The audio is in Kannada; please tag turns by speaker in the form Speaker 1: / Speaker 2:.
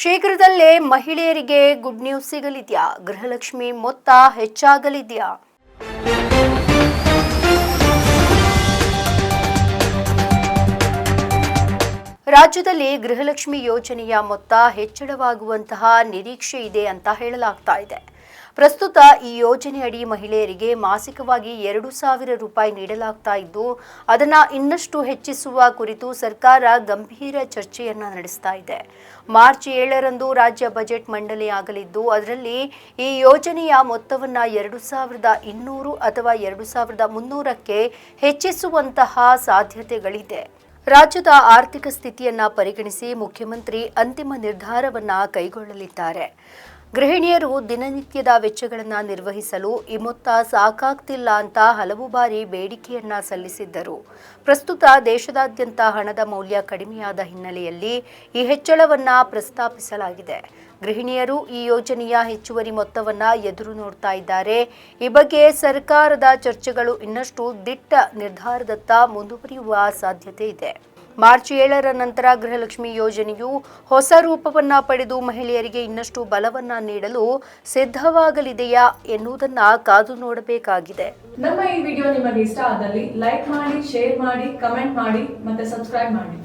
Speaker 1: ಶೀಘ್ರದಲ್ಲೇ ಮಹಿಳೆಯರಿಗೆ ಗುಡ್ ನ್ಯೂಸ್ ಸಿಗಲಿದೆಯಾ? ಗೃಹಲಕ್ಷ್ಮಿ ಮೊತ್ತ ಹೆಚ್ಚಾಗಲಿದೆಯಾ? ರಾಜ್ಯದಲ್ಲಿ ಗೃಹಲಕ್ಷ್ಮಿ ಯೋಜನೆಯ ಮೊತ್ತ ಹೆಚ್ಚಳವಾಗುವಂತಹ ನಿರೀಕ್ಷೆ ಇದೆ ಅಂತ ಹೇಳಲಾಗ್ತಾ ಇದೆ. ಪ್ರಸ್ತುತ ಈ ಯೋಜನೆಯಡಿ ಮಹಿಳೆಯರಿಗೆ ಮಾಸಿಕವಾಗಿ ಎರಡು ಸಾವಿರ ರೂಪಾಯಿ ನೀಡಲಾಗ್ತಾ ಇದ್ದು, ಅದನ್ನ ಇನ್ನಷ್ಟು ಹೆಚ್ಚಿಸುವ ಕುರಿತು ಸರ್ಕಾರ ಗಂಭೀರ ಚರ್ಚೆಯನ್ನ ನಡೆಸ್ತಾ ಇದೆ. ಮಾರ್ಚ್ ಏಳರಂದು ರಾಜ್ಯ ಬಜೆಟ್ ಮಂಡನೆಯಾಗಲಿದ್ದು ಅದರಲ್ಲಿ ಈ ಯೋಜನೆಯ ಮೊತ್ತವನ್ನ ಎರಡು ಸಾವಿರದ ಇನ್ನೂರು ಅಥವಾ ಎರಡು ಸಾವಿರದ ಮುನ್ನೂರಕ್ಕೆ ಹೆಚ್ಚಿಸುವಂತಹ ಸಾಧ್ಯತೆಗಳಿದೆ. ರಾಜ್ಯದ ಆರ್ಥಿಕ ಸ್ಥಿತಿಯನ್ನ ಪರಿಗಣಿಸಿ ಮುಖ್ಯಮಂತ್ರಿ ಅಂತಿಮ ನಿರ್ಧಾರವನ್ನ ಕೈಗೊಳ್ಳಲಿದ್ದಾರೆ. ಗೃಹಿಣಿಯರು ದಿನನಿತ್ಯದ ವೆಚ್ಚಗಳನ್ನು ನಿರ್ವಹಿಸಲು ಈ ಮೊತ್ತ ಸಾಕಾಗ್ತಿಲ್ಲ ಅಂತ ಹಲವು ಬಾರಿ ಬೇಡಿಕೆಯನ್ನ ಸಲ್ಲಿಸಿದ್ದರು. ಪ್ರಸ್ತುತ ದೇಶದಾದ್ಯಂತ ಹಣದ ಮೌಲ್ಯ ಕಡಿಮೆಯಾದ ಹಿನ್ನೆಲೆಯಲ್ಲಿ ಈ ಹೆಚ್ಚಳವನ್ನ ಪ್ರಸ್ತಾಪಿಸಲಾಗಿದೆ. ಗೃಹಿಣಿಯರು ಈ ಯೋಜನೆಯ ಹೆಚ್ಚುವರಿ ಮೊತ್ತವನ್ನ ಎದುರು ನೋಡ್ತಾ ಇದ್ದಾರೆ. ಈ ಬಗ್ಗೆ ಸರ್ಕಾರದ ಚರ್ಚೆಗಳು ಇನ್ನಷ್ಟು ದಿಟ್ಟ ನಿರ್ಧಾರದತ್ತ ಮುಂದುವರಿಯುವ ಸಾಧ್ಯತೆ ಇದೆ. ಮಾರ್ಚ್ ಏಳರ ನಂತರ ಗೃಹಲಕ್ಷ್ಮಿ ಯೋಜನೆಯು ಹೊಸ ರೂಪವನ್ನ ಪಡೆದು ಮಹಿಳೆಯರಿಗೆ ಇನ್ನಷ್ಟು ಬಲವನ್ನ ನೀಡಲು ಸಿದ್ಧವಾಗಲಿದೆಯಾ ಎನ್ನುವುದನ್ನ ಕಾದು ನೋಡಬೇಕಾಗಿದೆ.
Speaker 2: ನಮ್ಮ ಈ ವಿಡಿಯೋ ನಿಮಗೆ ಇಷ್ಟ ಆದಲ್ಲಿ ಲೈಕ್ ಮಾಡಿ, ಶೇರ್ ಮಾಡಿ, ಕಮೆಂಟ್ ಮಾಡಿ ಮತ್ತೆ ಸಬ್ಸ್ಕ್ರೈಬ್ ಮಾಡಿ.